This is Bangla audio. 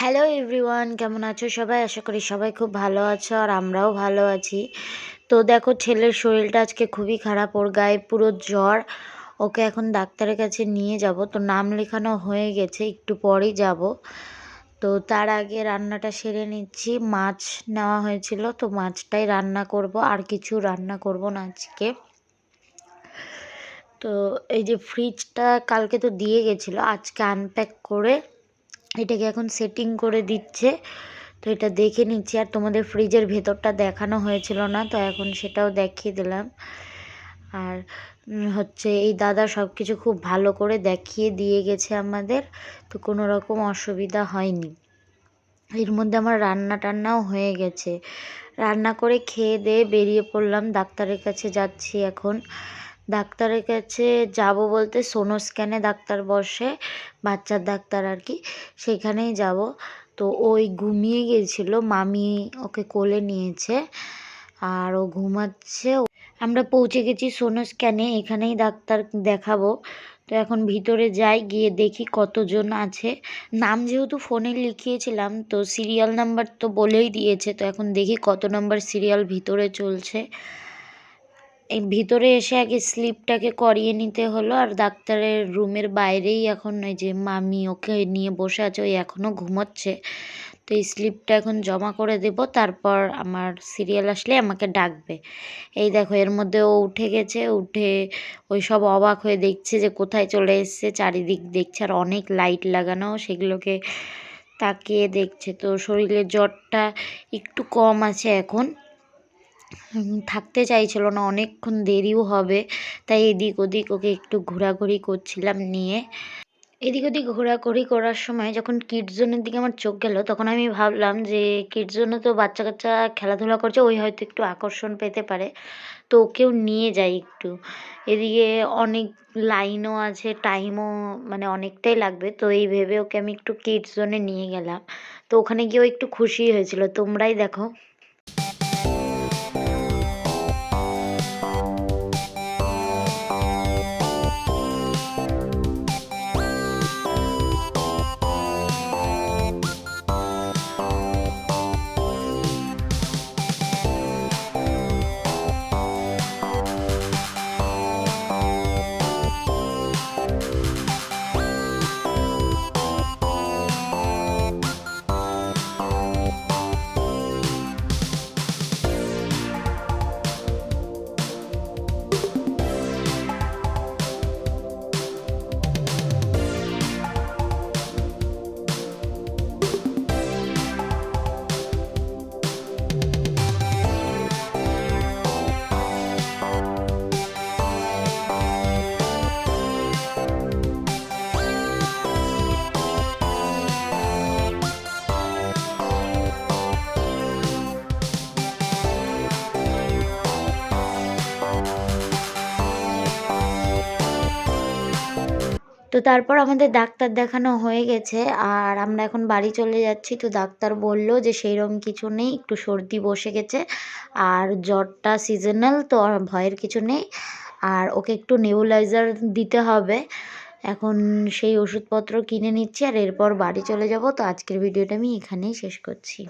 হ্যালো এভরিওয়ান কেমন আছো? সবাই আশা করি সবাই খুব ভালো আছো আর আমরাও ভালো আছি। তো দেখো, ছেলের শরীরটা আজকে খুবই খারাপ। ওর গায়ে পুরো জ্বর। ওকে এখন ডাক্তারের কাছে নিয়ে যাব। তো নাম লেখানো হয়ে গেছে, একটু পরেই যাব। তো তার আগে রান্নাটা সেরে নিচ্ছি। মাছ নেওয়া হয়েছিল, তো মাছটাই রান্না করব। আর কিছু রান্না করব না আজকে। তো এই যে ফ্রিজটা কালকে তো দিয়ে গেছিল, আজকে আনপ্যাক করে এটাকে এখন সেটিং করে দিচ্ছে। তো এটা দেখে নিচ্ছি। আর তোমাদের ফ্রিজের ভেতরটা দেখানো হয়েছিল না, তো এখন সেটাও দেখিয়ে দিলাম। আর হচ্ছে এই দাদা সব কিছু খুব ভালো করে দেখিয়ে দিয়ে গেছে আমাদের, তো কোনো রকম অসুবিধা হয়নি। এর মধ্যে আমার রান্না টান্নাও হয়ে গেছে। রান্না করে খেয়ে দিয়ে বেরিয়ে পড়লাম, ডাক্তারের কাছে যাচ্ছি এখন। ডাক্তারের কাছে যাব বলতে সোনো স্ক্যানে ডাক্তার বসে, বাচ্চার ডাক্তার আর কি, সেখানেই যাব। তো ওই ঘুমিয়ে গিয়েছিল মামি ওকে কোলে নিয়েছে আর ও ঘুমাচ্ছে। আমরা পৌঁছে গেছি সোনো স্ক্যানে এখানেই ডাক্তার দেখাবো। তো এখন ভিতরে যাই, গিয়ে দেখি কতজন আছে। নাম যেহেতু ফোনে লিখিয়েছিলাম, তো সিরিয়াল নাম্বার তো বলেই দিয়েছে। তো এখন দেখি কত নম্বর সিরিয়াল ভিতরে চলছে। এই ভিতরে এসে আগে স্লিপটাকে করিয়ে নিতে হলো, আর ডাক্তারের রুমের বাইরেই এখন ওই যে মামি ওকে নিয়ে বসে আছে, ওই এখনও ঘুমোচ্ছে। তো এই স্লিপটা এখন জমা করে দেব, তারপর আমার সিরিয়াল আসলে আমাকে ডাকবে। এই দেখো, এর মধ্যে ও উঠে গেছে, উঠে ওই সব অবাক হয়ে দেখছে যে কোথায় চলে এসছে, চারিদিক দেখছে, আর অনেক লাইট লাগানো, সেগুলোকে তাকিয়ে দেখছে। তো শরীরের জ্বরটা একটু কম আছে এখন। থাকতে চাইছিল না, অনেকক্ষণ দেরিও হবে, তাই এদিক ওদিক ওকে একটু ঘোরাঘুরি করছিলাম নিয়ে। এদিক ওদিক ঘোরাঘুরি করার সময় যখন কিডস জোনের দিকে আমার চোখ গেল, তখন আমি ভাবলাম যে কিডস জোনে তো বাচ্চা কাচ্চা খেলাধুলা করছে, ওই হয়তো একটু আকর্ষণ পেতে পারে, তো ওকেও নিয়ে যাই একটু। এদিকে অনেক লাইনও আছে, টাইমও মানে অনেকটাই লাগবে, তো এই ভেবে ওকে আমি একটু কিডস জোনে নিয়ে গেলাম। তো ওখানে গিয়েও একটু খুশি হয়েছিল, তোমরাই দেখো। তো তারপর আমাদের ডাক্তার দেখানো হয়ে গেছে, আর আমরা এখন বাড়ি চলে যাচ্ছি। তো ডাক্তার বলল যে সেইরকম কিছু নেই, একটু সর্দি বসে গেছে, আর জ্বরটা সিজনাল তো ভয়ের কিছু নেই, আর ওকে একটু নেবুলাইজার দিতে হবে। এখন সেই ওষুধপত্র কিনে নিচ্ছি, আর এরপর বাড়ি চলে যাব। তো আজকের ভিডিওটা আমি এখানেই শেষ করছি।